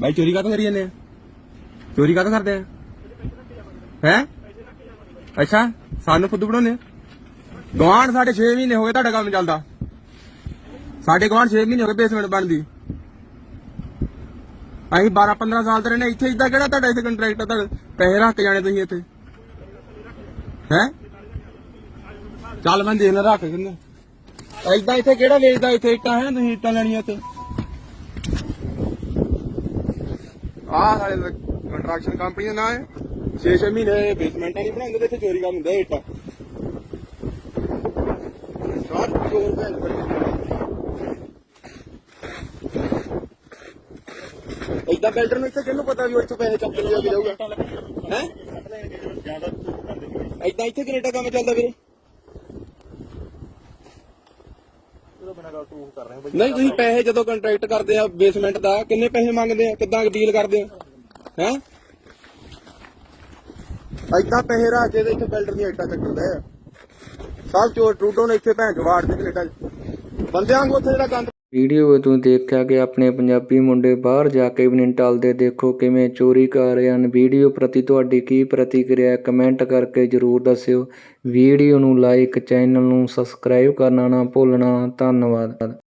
ਬਾਈ, ਚੋਰੀ ਕਾਹਤੋਂ ਕਰੀ ਜਾਂਦੇ ਆ? ਚੋਰੀ ਕਾਹਤੋਂ ਕਰਦੇ ਆ? ਹੈ? ਅੱਛਾ, ਸਾਨੂੰ ਫੁੱਦੂ ਬਣਾਉਂਦੇ ਆ? ਗਵਾਂਢ ਸਾਡੇ 6 ਮਹੀਨੇ ਹੋ ਗਏ ਤੁਹਾਡਾ ਕੰਮ ਚੱਲਦਾ। ਸਾਡੇ ਗਵਾਂਢ 6 ਮਹੀਨੇ ਹੋ ਗਏ ਬੇਸਮੈਂਟ ਬਣਦੀ। ਅਸੀਂ 12 15 ਸਾਲ ਤੋਂ ਰਹਿੰਦੇ ਇੱਥੇ ਇਦਾਂ ਕਿਹੜਾ ਤੁਹਾਡਾ ਇੱਥੇ ਕੰਟਰੈਕਟ ਤੁਹਾਡੇ ਪੈਸੇ ਰੱਖ ਕੇ ਜਾਣੇ ਤੁਸੀਂ ਇੱਥੇ। ਹੈ? ਚੱਲ ਮੈਂ ਦੇਣਾ ਰੱਖ ਕਿੰਨੇ। ਏਦਾਂ ਇੱਥੇ ਕਿਹੜਾ ਵੇਚਦਾ? ਇੱਥੇ ਇੱਟਾਂ ਹੈ ਤੁਸੀਂ ਇੱਟਾਂ ਲੈਣੀਆਂ ਇੱਥੇ। ਆਹ ਸਾਡੇ ਕੰਸਟਰਕਸ਼ਨ ਕੰਪਨੀ ਦਾ ਨਾਮ ਹੈ। 6-6 ਮਹੀਨੇ ਬੇਸਮੈਂਟਾਂ ਨਹੀਂ ਬਣਾਉਂਦੇ ਤੇ ਇੱਥੇ ਚੋਰੀ ਕੰਮ ਹੁੰਦਾ ਹੈ ਸਾਰ ਚੋਰ ਭੈਣ ਇਦਾਂ ਬਿਲਡਰ ਨੂੰ। ਇੱਥੇ ਕਿਹਨੂੰ ਪਤਾ ਵੀ ਉਹ ਇੱਥੋਂ ਪੈਸੇ ਚੱਕ ਕੇ ਕੇ ਜਾਊਗਾ? ਹੈ? ਇਦਾਂ ਇੱਥੇ ਕੈਨੇਡਾ ਕੰਮ ਚੱਲਦਾ ਵੀਰੇ? ਨਹੀਂ ਤੁਸੀਂ ਪੈਸੇ ਜਦੋਂ ਕੰਟਰੈਕਟ ਕਰਦੇ ਆ ਬੇਸਮੈਂਟ ਦਾ ਕਿੰਨੇ ਪੈਸੇ ਮੰਗਦੇ ਆ ਕਿੱਦਾਂ ਡੀਲ ਕਰਦੇ ਆ? ਹੈ? ਇਦਾਂ ਪੈਸੇ ਰੱਖ ਕੇ ਤੇ ਇੱਥੇ ਬਿਲਡਰ ਦੀਆਂ ਇੱਟਾਂ ਚੱਕਦੇ ਆ। ਸਭ ਚੋਰ ਟਰੂਡੋ ਨੇ ਇੱਥੇ ਭੈਣ ਚੋ ਵਾੜ ਦੇ ਕੈਨੇਡਾ 'ਚ। ਬੰਦਿਆਂ ਵਾਂਗੂ ਉੱਥੇ ਜਿਹੜਾ ਗੰਦ ਵੀਡੀਓ ਤੋਂ ਦੇਖਿਆ ਕਿ ਆਪਣੇ ਪੰਜਾਬੀ ਮੁੰਡੇ ਬਾਹਰ ਜਾ ਕੇ ਵੀ ਨਹੀਂ ਟਲਦੇ ਦੇਖੋ ਕਿਵੇਂ ਚੋਰੀ ਕਰ ਰਹੇ ਹਨ। ਵੀਡੀਓ ਪ੍ਰਤੀ ਤੁਹਾਡੀ ਕੀ ਪ੍ਰਤੀਕਿਰਿਆ ਹੈ? ਕਮੈਂਟ ਕਰਕੇ ਜਰੂਰ ਦੱਸਿਓ। ਵੀਡੀਓ ਨੂੰ ਲਾਈਕ, ਚੈਨਲ ਨੂੰ ਸਬਸਕ੍ਰਾਈਬ ਕਰਨਾ ਨਾ ਭੁੱਲਣਾ। ਧੰਨਵਾਦ।